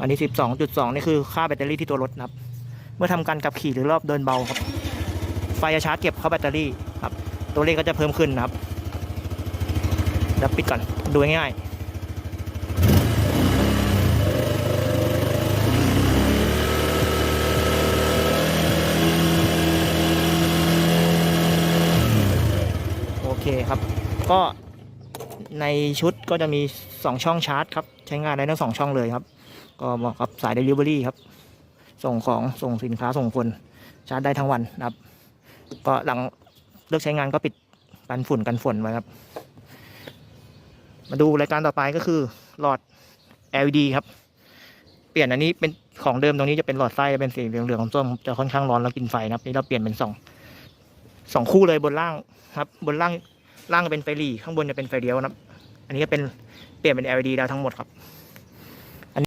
อันนี้ 12.2 นี่คือค่าแบตเตอรี่ที่ตัวรถนะครับ เมื่อทำการขับขี่หรือรอบเดินเบาครับ ไฟจะชาร์จเก็บเข้าแบตเตอรี่ครับ ตัวเลขก็จะเพิ่มขึ้นนะครับเดี๋ยวปิดก่อน ดูง่ายๆ โอเคครับ ก็ในชุดก็จะมี 2 ช่องชาร์จครับ ใช้งานได้ทั้งสองช่องเลยครับ ก็เหมาะกับสาย Delivery ครับ ส่งของส่งสินค้าส่งคนชาร์จได้ทั้งวันนะครับ ก็หลังเลิกใช้งานก็ปิดกันฝุ่นกันฝนไว้ครับ มาดูรายการต่อไปก็คือหลอด LED ครับ เปลี่ยนอันนี้เป็นของเดิมตรงนี้จะเป็นหลอดไส้เป็นสีเหลืองๆส้มจะค่อนข้างร้อนแล้วกินไฟนะครับนี่เราเปลี่ยนเป็นสองสองคู่เลยบนล่างครับ บนล่างล่างเป็นไฟหลีข้างบนจะเป็นไฟเลี้ยวนะครับ อันนี้ก็เป็นเปลี่ยนเป็น LED แล้วทั้งหมดครับ